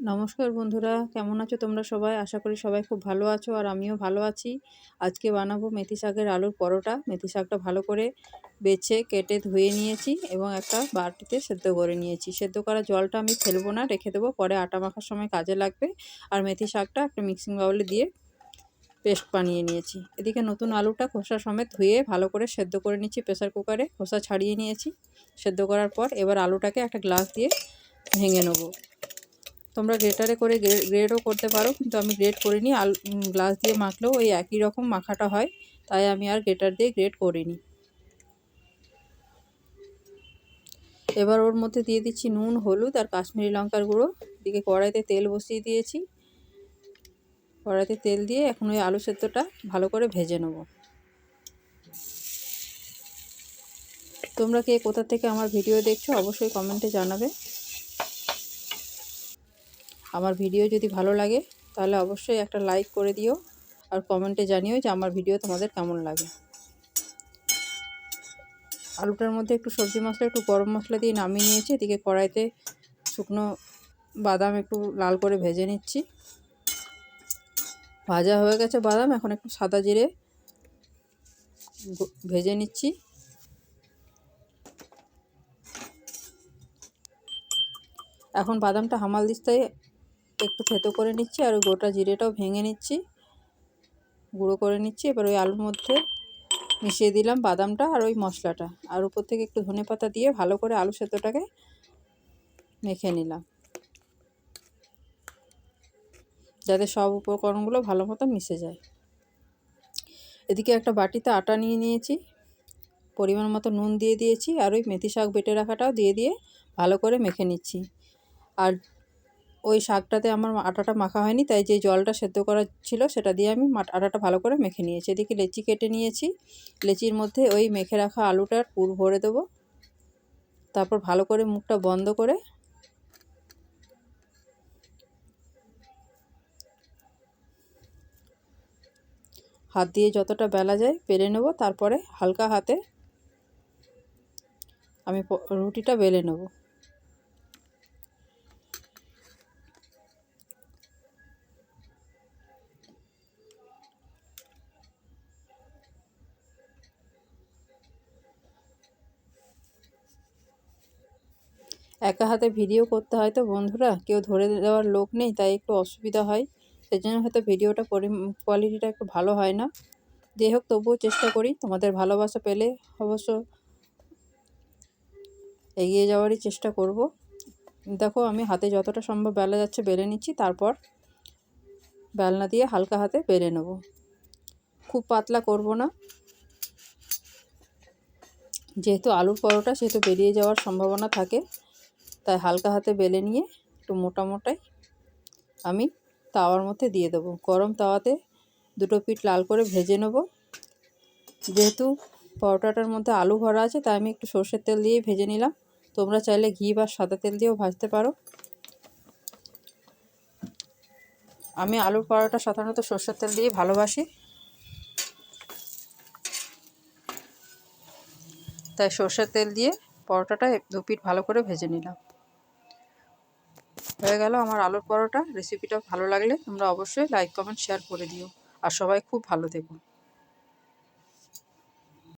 নমস্কার বন্ধুরা, কেমন আছো তোমরা সবাই? আশা করি সবাই খুব ভালো আছো আর আমিও ভালো আছি। আজকে বানাবো মেথি শাকের আলুর পরোটা। মেথি শাকটা ভালো করে বেছে, কেটে ধুয়ে নিয়েছি এবং একটা বাটিতে সেদ্ধ করে নিয়েছি। সেদ্ধ করা জলটা আমি ফেলব না, রেখে দেবো। পরে আটা মাখার সময় কাজে লাগবে। আর মেথি শাকটা একটা মিক্সিং বাউলে দিয়ে পেস্ট বানিয়ে নিয়েছি। এদিকে নতুন আলুটা খোসা সমেত ধুয়ে ভালো করে সেদ্ধ করে নিচ্ছি প্রেসার কুকারে। খোসা ছাড়িয়ে নিয়েছি। সেদ্ধ করার পর এবার আলুটাকে একটা গ্লাস দিয়ে ভেঙে নেব। তোমরা গ্রেটারে করে গ্রেডও করতে পারো, কিন্তু আমি গ্রেড করিনি। আল গ্লাস দিয়ে মাখলেও ওই একই রকম মাখাটা হয়, তাই আমি আর গ্রেটার দিয়ে গ্রেড করিনি। এবার ওর মধ্যে দিয়ে দিচ্ছি নুন, হলুদ আর কাশ্মীরি লঙ্কার গুঁড়ো। দিকে কড়াইতে তেল বসিয়ে দিয়েছি। কড়াইতে তেল দিয়ে এখন ওই আলু সেদ্ধটা ভালো করে ভেজে নেব। তোমরা কে কোথা থেকে আমার ভিডিও দেখছ, অবশ্যই কমেন্টে জানাবে। আমার ভিডিও যদি ভালো লাগে, তাহলে অবশ্যই একটা লাইক করে দিও আর কমেন্টে জানিও যে আমার ভিডিও তোমাদের কেমন লাগে। আলুটার মধ্যে একটু সবজি মশলা, একটু গরম মশলা দিয়ে নামিয়ে নিয়েছি। এদিকে কড়াইতে শুকনো বাদাম একটু লাল করে ভেজে নিচ্ছি। ভাজা হয়ে গেছে বাদাম, এখন একটু সাদা জিরে ভেজে নিচ্ছি। এখন বাদামটা হামাল দিস্তায় একটু থেতো করে নিচ্ছি আর গোটা জিরেটাও ভেঙে নিচ্ছি। গুঁড়ো করে নিচ্ছি। এবার ওই আলুর মধ্যে মিশিয়ে দিলাম বাদামটা আর ওই মশলাটা। আর উপর থেকে একটু ধনে পাতা দিয়ে ভালো করে আলু সেদ্ধটাকে মেখে নিলাম। যাতে সব উপকরণগুলো ভালো মতো মিশে যায়। এদিকে একটা বাটিতে আটা নিয়ে নিয়েছি। পরিমাণ মতো নুন দিয়ে দিয়েছি আর ওই মেথি শাক বেটে রাখাটাও দিয়ে দিয়ে ভালো করে মেখে নিচ্ছি। আর ওই শাকটাতে আমার আটাটা মাখা হয়নি, তাই যে জলটা সেদ্ধ করা ছিল সেটা দিয়ে আমি আটাটা ভালো করে মেখে নিয়েছি। এদিকে লেচি কেটে নিয়েছি, লেচির মধ্যে ওই মেখে রাখা আলুটার পুর ভরে দেবো। তারপর ভালো করে মুখটা বন্ধ করে হাত দিয়ে যতটা বেলা যায় বেলে নেব। তারপরে হালকা হাতে আমি রুটিটা বেলে নেব। একা হাতে ভিডিও করতে হয় তো বন্ধুরা? কেউ ধরে দেওয়ার লোক নেই, তাই একটু অসুবিধা হয়। সেজন্য হয়তো ভিডিওটা কোয়ালিটিটা একটু ভালো হয় না। যাই হোক, তবুও চেষ্টা করি। তোমাদের ভালোবাসা পেলে অবশ্য এগিয়ে যাওয়ারই চেষ্টা করব। দেখো, আমি হাতে যতটা সম্ভব বেলা যাচ্ছে বেলে নিচ্ছি, তারপর বেলনা দিয়ে হালকা হাতে বেলে নেব। খুব পাতলা করব না। যেহেতু আলুর পরোটা, সেহেতু বেরিয়ে যাওয়ার সম্ভাবনা থাকে। তাই হালকা হাতে বেলে নিয়ে একটু মোটা মোটাই আমি তাওয়ার মধ্যে দিয়ে দেবো। গরম তাওয়াতে দুটো পিঠ লাল করে ভেজে নেব। যেহেতু পরোটাটার মধ্যে আলু ভরা আছে, তাই আমি একটু সর্ষের তেল দিয়েই ভেজে নিলাম। তোমরা চাইলে ঘি বা সাদা তেল দিয়েও ভাজতে পারো। আমি আলুর পরোটা সাধারণত সর্ষের তেল দিয়ে ভালোবাসি। তাই সর্ষের তেল দিয়ে পরোটাটা দু পিঠ ভালো করে ভেজে নিলাম। হয়ে গেল আমার আলুর পরোটা। রেসিপিটা ভালো লাগলে তোমরা অবশ্যই লাইক কমেন্ট শেয়ার করে দিও। আর সবাই খুব ভালো থেকো।